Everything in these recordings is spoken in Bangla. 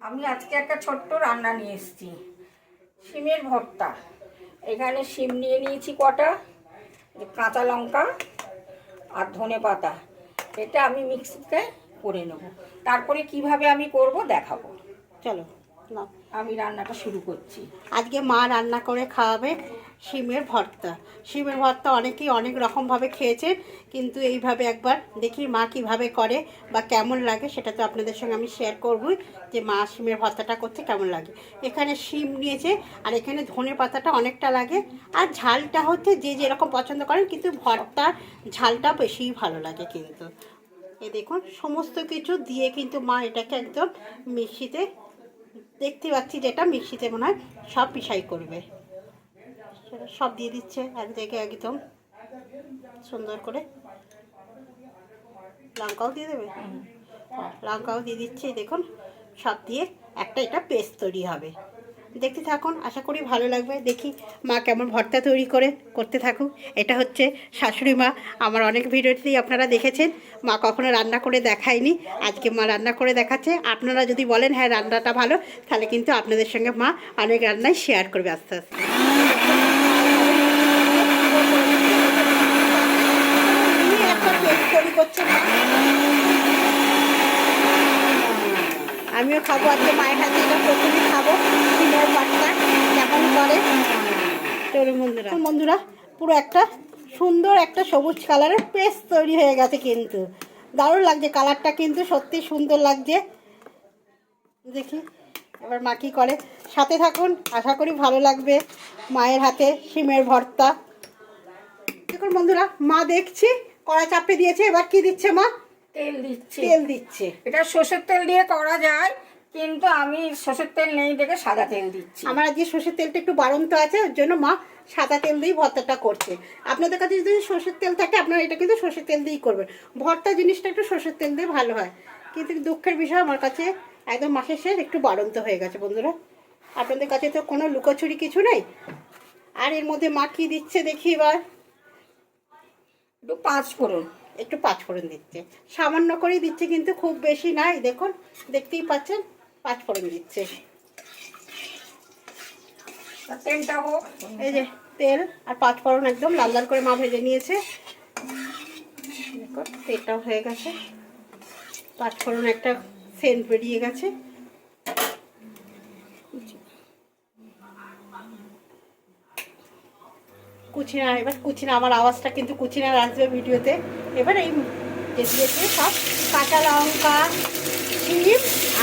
আমি আজকে একটা ছোট্ট রান্না নিয়ে এসেছি। শিমের ভর্তা। এখানে শিম নিয়ে নিয়েছি কটা। কাঁচা লঙ্কা আর ধনে পাতা। এটা আমি মিক্সিতে করে নেব। তারপরে কীভাবে আমি করব দেখাবো। চলো। আমি রান্নাটা শুরু করছি। আজকে মা রান্না করে খাওয়াবে শিমের ভর্তা। শিমের ভর্তা অনেকেই অনেক রকমভাবে খেয়েছে কিন্তু এইভাবে একবার দেখি মা কীভাবে করে বা কেমন লাগে সেটা তো আপনাদের সঙ্গে আমি শেয়ার করবই যে মা শিমের ভর্তাটা করতে কেমন লাগে। এখানে শিম নিয়েছে আর এখানে ধনে পাতাটা অনেকটা লাগে আর ঝালটা হচ্ছে যে যেরকম পছন্দ করেন কিন্তু ভর্তা ঝালটা বেশিই ভালো লাগে কিন্তু। এ দেখুন সমস্ত কিছু দিয়ে কিন্তু মা এটাকে একদম মিক্সিতে দেখতে পাচ্ছি যেটা মিক্সিতে মনে হয় সব পিসাই করবে। সেটা সব দিয়ে দিচ্ছে এক জায়গায় একদম সুন্দর করে। লঙ্কাও দিয়ে দেবে? লঙ্কাও দিয়ে দিচ্ছে দেখুন সব দিয়ে একটা এটা পেস্ট তৈরি হবে। দেখতে থাকুন, আশা করি ভালো লাগবে। দেখি মা কেমন ভর্তা তৈরি করে, করতে থাকুক। এটা হচ্ছে শাশুড়ি মা, আমার অনেক ভিডিওতেই আপনারা দেখেছেন। মা কখনো রান্না করে দেখায়নি, আজকে মা রান্না করে দেখাচ্ছে। আপনারা যদি বলেন হ্যাঁ রান্নাটা ভালো, তাহলে কিন্তু আপনাদের সঙ্গে মা অনেক রান্নাই শেয়ার করবে আস্তে আস্তে। আমিও খাব আজকে মায়ের হাতে এটা প্রথমে খাব সিমের পাটটা। কেমন করে? চলুন বন্ধুরা। বন্ধুরা পুরো একটা সুন্দর একটা সবুজ কালারের পেস্ট তৈরি হয়ে গেছে কিন্তু। দারুণ লাগছে কালারটা কিন্তু সত্যি সুন্দর লাগছে। দেখি এবার মা কী করে? সাথে থাকুন আশা করি ভালো লাগবে। মায়ের হাতে সিমের ভর্তা। দেখুন বন্ধুরা মা দেখছি কড়া চাপে দিয়েছে এবার কি দিচ্ছে মা? তেল দিচ্ছি। তেল দিচ্ছে। এটা সর্ষের তেল দিয়ে করা যায় কিন্তু আমি সর্ষের তেল নেই দেখে সাদা তেল দিচ্ছি। আমার আজকে সর্ষের তেলটা একটু বাড়ন্ত আছে ওর জন্য মা সাদা তেল দিয়েই ভর্তাটা করছে। আপনাদের কাছে যদি সর্ষের তেল থাকে আপনারা এটা কিন্তু সর্ষের তেল দিয়েই করবেন। ভর্তা জিনিসটা একটু সর্ষের তেল দিয়ে ভালো হয়। কিন্তু দুঃখের বিষয় আমার কাছে একদম মাসের শেষ একটু বাড়ন্ত হয়ে গেছে বন্ধুরা। আপনাদের কাছে তো কোনো লুকোচুরি কিছু নেই। আর এর মধ্যে মা কি দিচ্ছে দেখি এবার। একটু পাঁচ ফোড়ন। একটু পাঁচফোড়ন দিচ্ছে। সামান্য করেই দিচ্ছে কিন্তু খুব বেশি নাই। দেখুন দেখতেই পাচ্ছেন পাঁচফোড়ন দিচ্ছে। তেলটা হোক। এই যে তেল আর পাঁচফোড়ন একদম লাল লাল করে মা ভেজে নিয়েছে। দেখুন তেলটাও হয়ে গেছে। পাঁচফোড়ন একটা সেন্ট বেরিয়ে গেছে। কুচিনা, এবার কুচিনা, আমার আওয়াজটা কিন্তু কুচিনার আসবে ভিডিওতে। এবার এই দিয়েছে সব কাঁচা লঙ্কা, শিম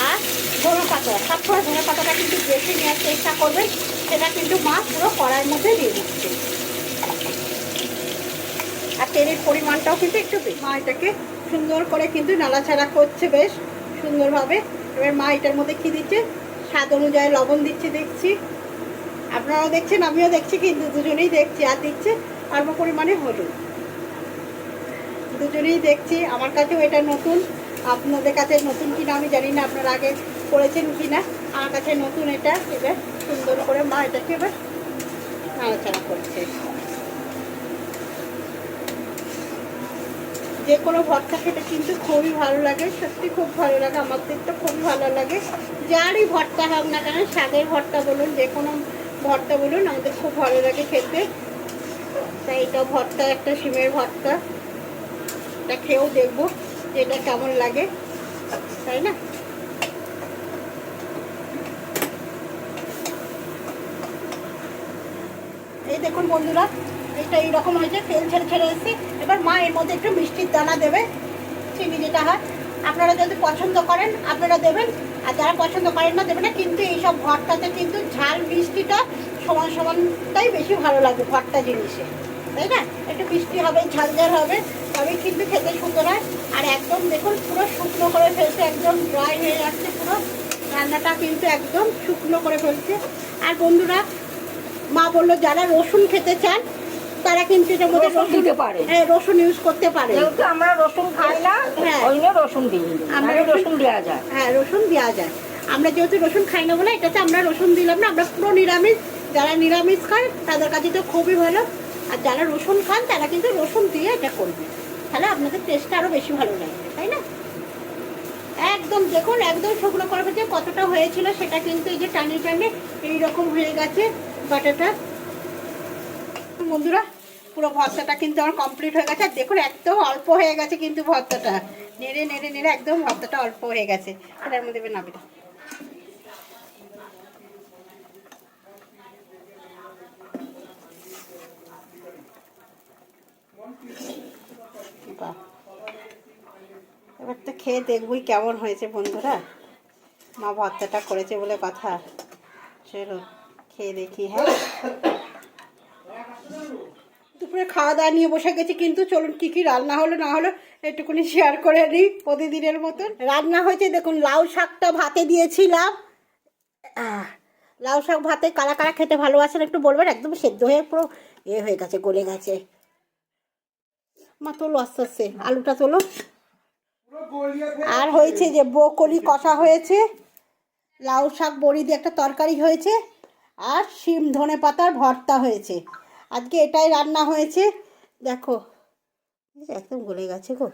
আর ধনে পাতা। সবসময় ধনে পাতাটা কিন্তু বেশি নেওয়ার চেষ্টা করবেন সেটা কিন্তু মা পুরো কড়াইয়ের মধ্যে দিয়ে দিচ্ছে। আর তেলের পরিমাণটাও কিন্তু একটু বেশি। মা এটাকে সুন্দর করে কিন্তু নাড়াচাড়া করছে বেশ সুন্দরভাবে। এবার মা এটার মধ্যে কি দিচ্ছে? স্বাদ অনুযায়ী লবণ দিচ্ছে দেখছি। আপনারাও দেখছেন, আমিও দেখছি, কিন্তু দুজনেই দেখছি। আর দিচ্ছে অল্প পরিমাণে হলুদ। দুজনেই দেখছি, আমার কাছেও এটা নতুন। আপনাদের কাছে নতুন কিনা আমি জানি না, আপনারা আগে করেছেন কিনা। আমার কাছে নতুন এটা, এবার সুন্দর করে মা এটাকে এবার নাড়াচাড়া করছে। যে কোনো ভর্তা খেতে কিন্তু খুবই ভালো লাগে, সত্যি খুব ভালো লাগে আমাদের তো খুবই ভালো লাগে। যারই ভর্তা হোক না কেন শাকের ভর্তা বলুন, যে কোনো ভর্তা বলুন, আমাদের খুব ভালো লাগে খেতে। তাই এটা ভর্তা, একটা সিমের ভর্তা। এটা খেয়েও দেখব যে এটা কেমন লাগে, তাই না? এই দেখুন বন্ধুরা, এটা এইরকম হয়েছে, তেল ছেড়ে ছেড়ে এসেছে। এবার মা এর মধ্যে একটু মিষ্টির দানা দেবে, চিনি যেটা হয়। আপনারা যদি পছন্দ করেন আপনারা দেবেন। আর যারা পছন্দ করেন না দেবেন না। কিন্তু এইসব ভর্তাতে কিন্তু ঝাল মিষ্টিটা সমান সমানটাই বেশি ভালো লাগে ভর্তা জিনিসে। তাই না? একটু মিষ্টি হবে ঝাল ঝাল হবে তবেই কিন্তু খেতে সুন্দর হয়। আর একদম দেখুন পুরো শুকনো করে ফেলছে একদম ড্রাই হয়ে যাচ্ছে পুরো। রান্নাটা কিন্তু একদম শুকনো করে ফেলছে। আর বন্ধুরা মা বলল যারা রসুন খেতে চান তারা কিন্তু এটার মধ্যে রসুন দিতে পারে। হ্যাঁ রসুন ইউজ করতে পারে যেহেতু আমরা রসুন খাই না হ্যাঁ। রসুন দিই আমরা রসুন- দেওয়া যায়। হ্যাঁ রসুন দেওয়া যায়। আমরা যেহেতু রসুন খাই না বলে এটাতে আমরা রসুন দিলাম না আমরা পুরো নিরামিষ যারা নিরামিষ খায় তাদের কাছে তো খুবই ভালো। আর যারা রসুন খান তারা কিন্তু রসুন দিয়ে এটা করবে। তাহলে আপনাদের টেস্টটা আরও বেশি ভালো লাগবে তাই না? একদম দেখুন একদম শুকনো করে যে কতটা হয়েছিল সেটা কিন্তু এই যে টানে টানে এইরকম হয়ে গেছে বাটাটা। বন্ধুরা পুরো ভর্তাটা কিন্তু আমার কমপ্লিট হয়ে গেছে। আর দেখুন একদম অল্প হয়ে গেছে কিন্তু ভর্তাটা। নেড়ে নেড়ে নেড়ে একদম ভর্তাটা অল্প হয়ে গেছে। এটার মধ্যে দেবে নাবিটা এবার তো খেয়ে দেখবই কেমন হয়েছে বন্ধুরা। মা ভর্তাটা করেছে বলে কথা। চলো, খেয়ে দেখি হ্যাঁ? দুপুরে খাওয়া দাওয়া নিয়ে বসে গেছি কিন্তু চলুন কি কি রান্না হলো না হলো একটুখানি শেয়ার করে নিই প্রতিদিনের মতন। রান্না হয়েছে দেখুন লাউ শাকটা ভাতে দিয়েছিলাম। লাউ শাক ভাতে কারা কারা খেতে ভালোবাসেন একটু বলবেন? একদম সেদ্ধ হয়ে পুরো এ হয়ে গেছে গলে গেছে। মা তোলো আস্তে আস্তে আলুটা তোলো। আর হয়েছে যে বকলি কষা হয়েছে লাউ শাক বড়ি দিয়ে একটা তরকারি হয়েছে আর শিম ধনে পাতার ভর্তা হয়েছে। আজকে এটাই রান্না হয়েছে। দেখো একদম গলে গেছে গো।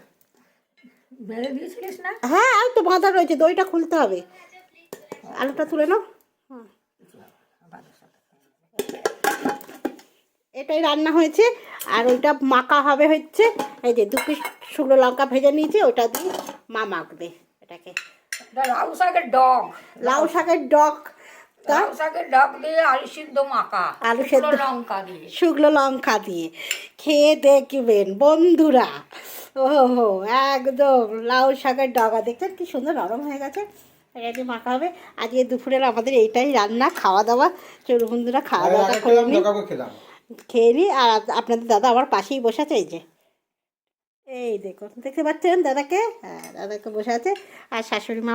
হ্যাঁ আর তো বাঁধা রয়েছে দইটা খুলতে হবে। আলুটা তুলে নাও। এটাই রান্না হয়েছে আর ওইটা মাখা হবে হচ্ছে এই যে দু পিস শুকনো লঙ্কা ভেজে নিয়েছি ওটা দিয়ে মা মাখবে এটাকে। লাউ শাকের ডগ। লাউ শাকের ডক তা? লাউ শাকের ডগ দিয়ে আলু সিদ্ধ মাখা আলু শুকনো সেদ্ধ। লঙ্কা দিয়ে। শুকনো লঙ্কা দিয়ে খেয়ে দেখবেন বন্ধুরা। ও হো একদম লাউ শাকের ডগা। দেখছেন কি সুন্দর নরম হয়ে গেছে? এটা দিয়ে মাখা হবে। আজকে দুপুরের আমাদের এইটাই রান্না খাওয়া দাওয়া চলুন বন্ধুরা খাওয়া দাওয়া করে নিই। খেয়ে নিই। আর আপনাদের দাদা আমার পাশেই বসে আছে এই যে। এই দেখুন দেখতে পাচ্ছেন দাদাকে? হ্যাঁ দাদাকে বসে আছে। আর শাশুড়ি মা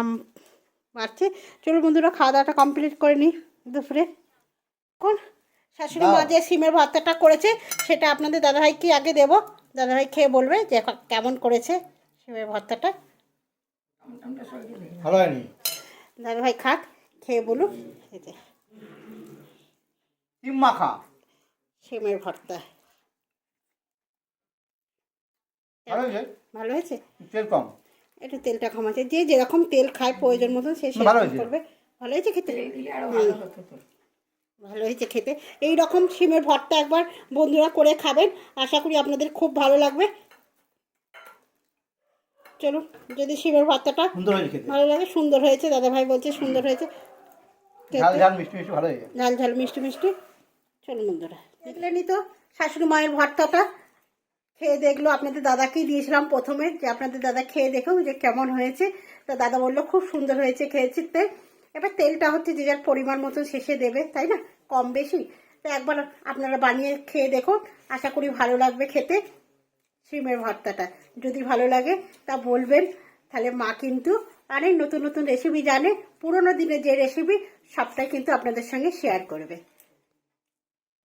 মারছে। চলুন বন্ধুরা খাওয়া দাওয়াটা কমপ্লিট করে নিই দুপুরে। কোন? শাশুড়ি মা যে সিমের ভর্তাটা করেছে সেটা আপনাদের দাদাভাইকে আগে দেবো? দাদাভাই খেয়ে বলবে যে কেমন করেছে সিমের ভর্তাটা দাদাভাই খাক খেয়ে মাখা। সিমের ভর্তা। ভালো হয়েছে? ভালো হয়েছে? তেল কম একটু তেলটা কমাচ্ছে যে যেরকম তেল খায় প্রয়োজন মতন সে সেরকম করবে। ভালো হয়েছে খেতে? ভালো হয়েছে খেতে। এই রকম সিমের ভর্তা একবার বন্ধুরা করে খাবেন। আশা করি আপনাদের খুব ভালো লাগবে। চলুন যদি সিমের ভর্তাটা ভালো লাগে সুন্দর হয়েছে। দাদা ভাই বলছে সুন্দর হয়েছে। ঝাল ঝাল মিষ্টি মিষ্টি ভালো হয়েছে। ঝাল ঝাল মিষ্টি মিষ্টি। চলুন বন্ধুরা দেখলেনই তো শাশুড়ি মায়ের ভর্তাটা। খেয়ে দেখল, আপনাদের দাদাকেই দিয়েছিলাম প্রথমে, যে আপনাদের দাদা খেয়ে দেখো যে কেমন হয়েছে। তা দাদা বলল, খুব সুন্দর হয়েছে খেয়েছিতে এবার তেলটা হচ্ছে যে যার পরিমাণ মতন শেষে দেবে, তাই না? কম বেশি। তো একবার আপনারা বানিয়ে খেয়ে দেখো আশা করি ভালো লাগবে খেতে সিমের ভর্তাটা। যদি ভালো লাগে, তা বলবেন। তাহলে মা কিন্তু অনেক নতুন নতুন রেসিপি জানে। পুরোনো দিনের যে রেসিপি সবটাই কিন্তু আপনাদের সঙ্গে শেয়ার করবে।